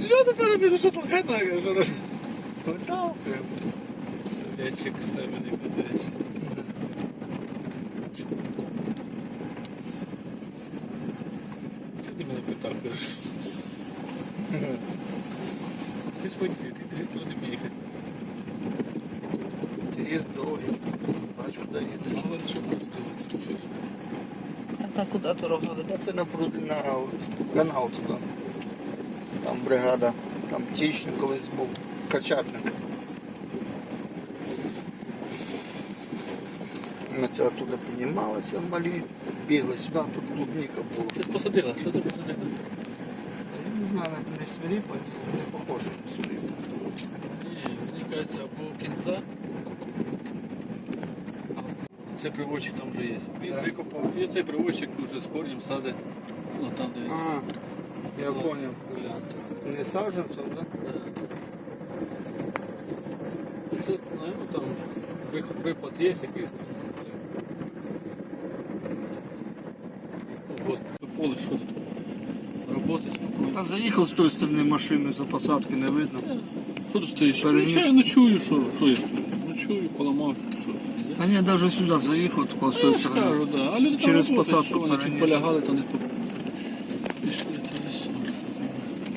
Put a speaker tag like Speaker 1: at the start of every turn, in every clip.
Speaker 1: Що тепер робити? Що толкати треба? Що робити? Толкав прям.
Speaker 2: Совячик себе не ведеш. Це ти мене питав, кажеш. Ти ж водитель, ти три сторони поїхати.
Speaker 1: Ти є довгий. Бачу, куди їдеш.
Speaker 2: Але що можу сказати? Щось.
Speaker 3: А та куди дорога веде?
Speaker 1: Це на на канал туди. Там бригада, там тічник колись був, качатник. Ми це оттуда піднімалися малі, бігли сюди, тут клубніка була.
Speaker 2: Ти посадила, що ти посадила?
Speaker 1: Я не знаю, не свиріпа, не, не похоже на свиріпа.
Speaker 2: Ні, мені кажеться, або кінця. Це приводчик там вже є. Він
Speaker 1: Да.
Speaker 2: викопав. І цей приводчик вже з корнем саде. Ну там де
Speaker 1: А, я
Speaker 2: Ну,
Speaker 1: понял. Не саджанцем, так?
Speaker 2: Це, ну, там випад є якийсь. Вот, поле тут? Роботи спокійно.
Speaker 1: Та заїхав з тої сторони машини, за посадки не видно.
Speaker 2: Тут стоїш?
Speaker 1: Переніс.
Speaker 2: Ну, я ночую, що, що я стою? Ночую, поламався, що.
Speaker 1: А ні, навіть сюди заїхав, тако з
Speaker 2: Ну,
Speaker 1: тої сторони.
Speaker 2: кажу, да. А люди
Speaker 1: Через
Speaker 2: роботи,
Speaker 1: посадку
Speaker 2: що вони чуть
Speaker 1: переніс.
Speaker 2: полягали, то не спо... Пішли, то не все.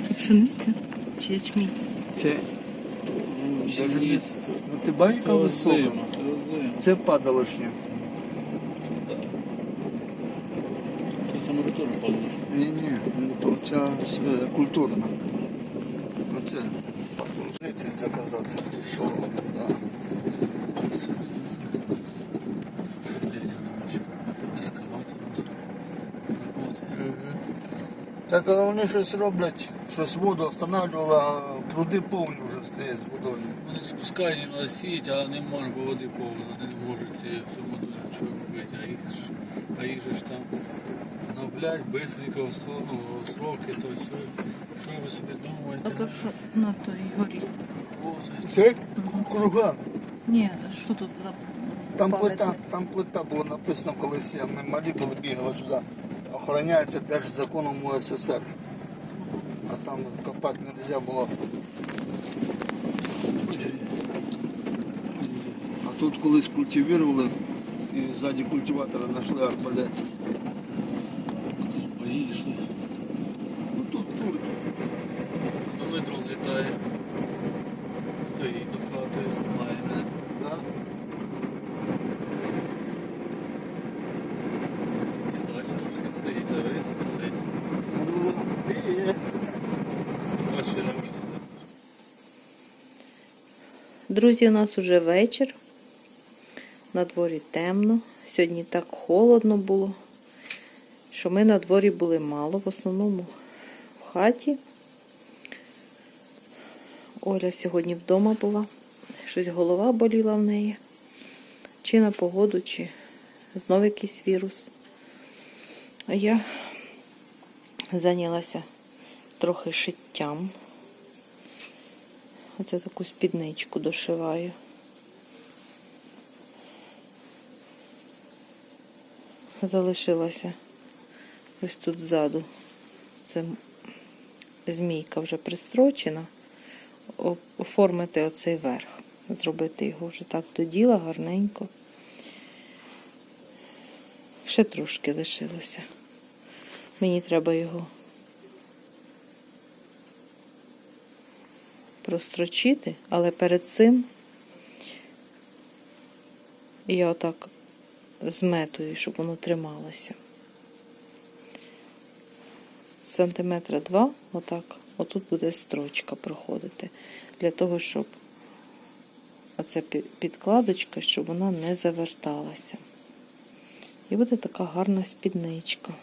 Speaker 3: Це пшениця чи ячмінь?
Speaker 1: Це,
Speaker 2: не...
Speaker 1: ну ти бачиш, яка
Speaker 2: Це
Speaker 1: висока?
Speaker 2: озима, це озима.
Speaker 1: Це.
Speaker 2: Це саморитурно падаєш.
Speaker 1: Ні, ні, ну то ця це культурна. Оце. Тридцять заказати. Що? Да. Так вони щось роблять, щось воду останавливали, а пруди повні вже стоять з водою.
Speaker 2: Вони спускають на сіть, а не можуть, бо води повно, вони не можуть в цьому доні нічого робити, а їх, ж- а їх же ж там гноблять, бистренько ну, сроки, то все. Що ви собі думаєте?
Speaker 3: А то що на той горі?
Speaker 1: Це круган.
Speaker 3: Ні, що тут за
Speaker 1: Там плита, там плита було написано колись, я ми малі були бігали туди. Охороняється держзаконом УССР. А там копати не можна було. А тут колись культивували і ззаді культиватора знайшли арбалет.
Speaker 2: Бої
Speaker 3: Друзі, у нас уже вечір. На дворі темно. Сьогодні так холодно було, що ми на дворі були мало, в основному в хаті. Оля сьогодні вдома була. Щось голова боліла в неї. Чи на погоду, чи знов якийсь вірус. А я зайнялася трохи шиттям. Оце таку спідничку дошиваю. Залишилася ось тут ззаду. Це змійка вже пристрочена. Оформити оцей верх. Зробити його вже так до діла гарненько. Ще трошки лишилося. Мені треба його прострочити, але перед цим я отак зметую, щоб воно трималося. Сантиметра два, отак, отут буде строчка проходити. Для того, щоб оця підкладочка, щоб вона не заверталася. І буде така гарна спідничка.